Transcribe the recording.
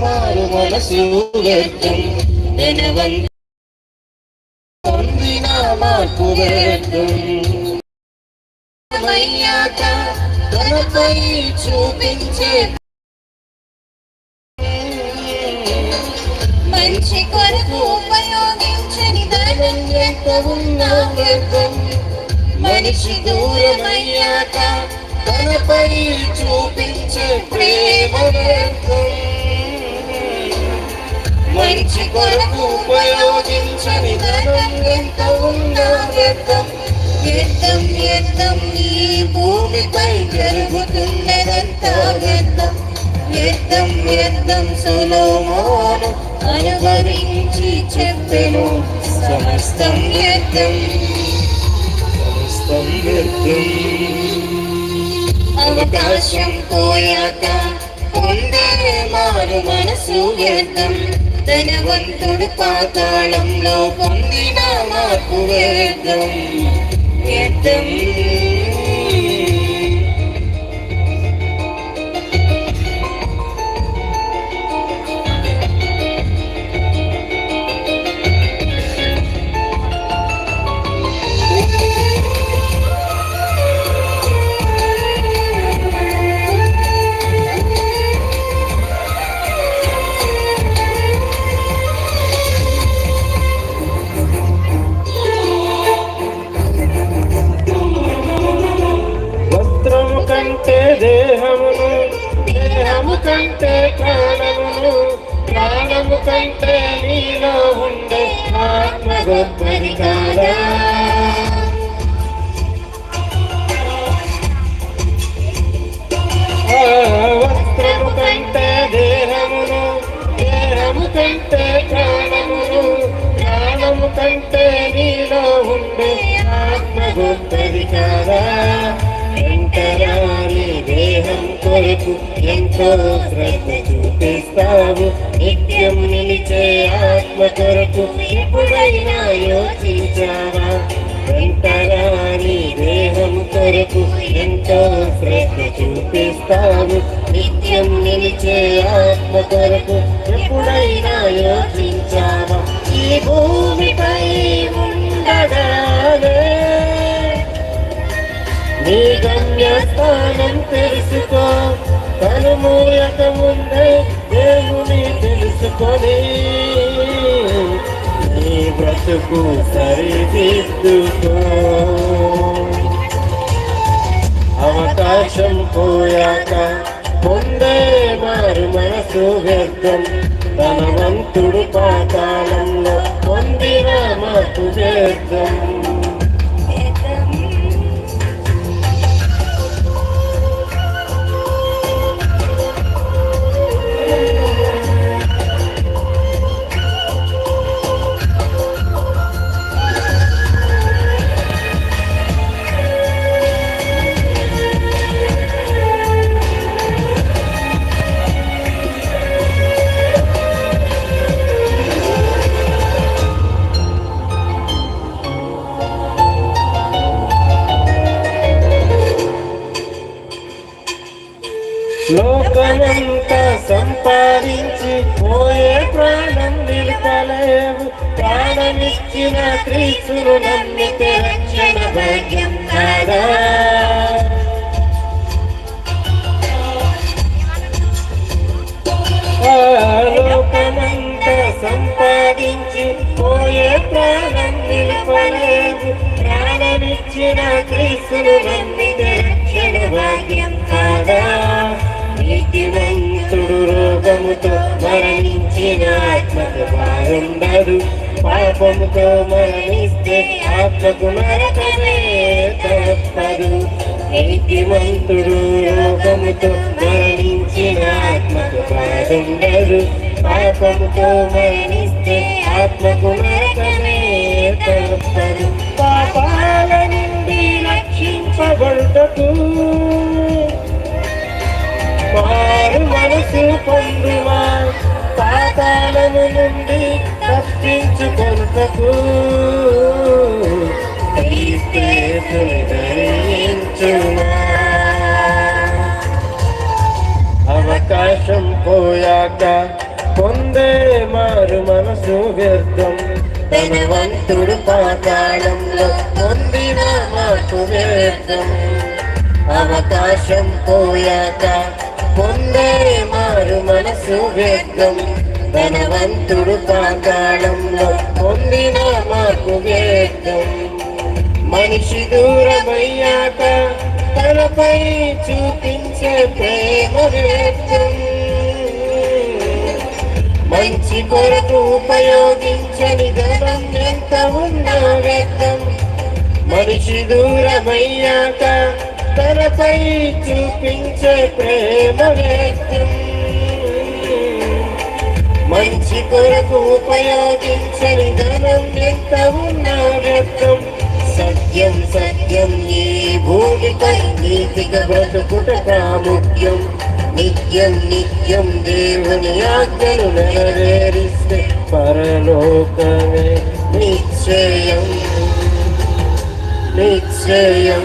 మారు మనసు వ్యర్థం ధనవంత పొందిన మార్పు వ్యర్థం చూపించే మంచి కొరకు ఉపయోగించని ధనం ఎంత ఉన్నా వ్యర్థం మనిషి దూరమయ్యాక తనపై చూపించే ప్రేమ వ్యర్థం మంచి కొరకు ఉపయోగించని ధనం ఎంత ఉన్నా వ్యర్థం వ్యర్థం వ్యర్థం ఈ భూమిపై జరుగుతున్నదంతా వ్యర్థం వ్యర్థం వ్యర్థం సులోమోను అనుభవించి చెప్పెను. సమస్తం వ్యర్థం. సమస్తం వ్యర్థం. అవకాశం పోయాక పొందే మారు మనసు వ్యర్థం. ధనవంతుడు పాతాళంలో పొందిన మార్పు వ్యర్థం ప్రాణము కంటే నీలో ఉండే ఆత్మ గొప్పది కాదా వస్త్రము కంటే దేహమును దేహము కంటే ప్రాణమును ప్రాణము కంటే నీలో ఉండే ఆత్మ గొప్పది కాదా దేహం ఎంతో శ్రద్ధ చూపిస్తావు నిత్యం నిలిచే ఆత్మ కొరకు ఎప్పుడైనా యోచించావా? వెంటరా నీ దేహం కొరకు ఎంతో శ్రద్ధ చూపిస్తావు. నిత్యం నిలిచే ఆత్మ కొరకు ఎప్పుడైనా యోచించావా? ఈ భూమిపై ఉండగానే నీ గమ్యస్థానం తెలుసుకో. తను మూయక ముందే దేవుని తెలుసుకొని నీ బ్రతుకు సరిదిద్దుకో. అవకాశం పోయాక పొందే మారు మనసు వ్యర్థం. తన వంతుడు పాతాళంలో పొందిన మాకు వ్యర్థం లోకమంతా సంపాదించి పోయే ప్రాణం నిలుపలేవు. ప్రాణమిచ్చిన క్రీస్తును నమ్మితే రక్షణ భాగ్యం కాదా? ఆ లోకమంతా సంపాదించి పోయే ప్రాణం నిలుపలేవు. ప్రాణమిచ్చిన క్రీస్తును బాగుండదు పాపముతో మరణిస్తే ఆత్మకు నరకమే తప్పదు. నీతివంతుడు రోగముతో మరణించిన ఆత్మకు బాగుండదు పాపముతో మరణిస్తే ఆత్మకు నరకమే తప్పదు. పాపాల నుండి రక్షింపబడుటకు మారు మనసు పొందువా పాతాళము నుండి ధరించుమా అవకాశం పోయాక పొందే మారు మనసు వ్యర్థం. ధనవంతుడు పాతాళంలో పొందిన మార్పు వ్యర్థం. అవకాశం పోయాక పొందే మారు మనసు వ్యర్థం. ధనవంతుడు పాతాళంలో పొందిన మాకు వ్యర్థం మనిషి దూరమయ్యాక తనపై చూపించే ప్రేమ వేద్దం మంచి కొరకు ఉపయోగించని ధనం ఎంత ఉన్నా వ్యర్థం మనిషి దూరమయ్యాక తనపై చూపించే ప్రేమ వ్యర్థం మంచి కొరకు ఉపయోగించని ధనం ఎంత ఉన్నా వ్యర్థం. సత్యం సత్యం ఈ భూమిపై నీతిగా బ్రతుకుట ప్రాముఖ్యం నిత్యం నిత్యం దేవుని ఆజ్ఞలు నెరవేరిస్తే పరలోకమే నిశ్చయం నిశ్చయం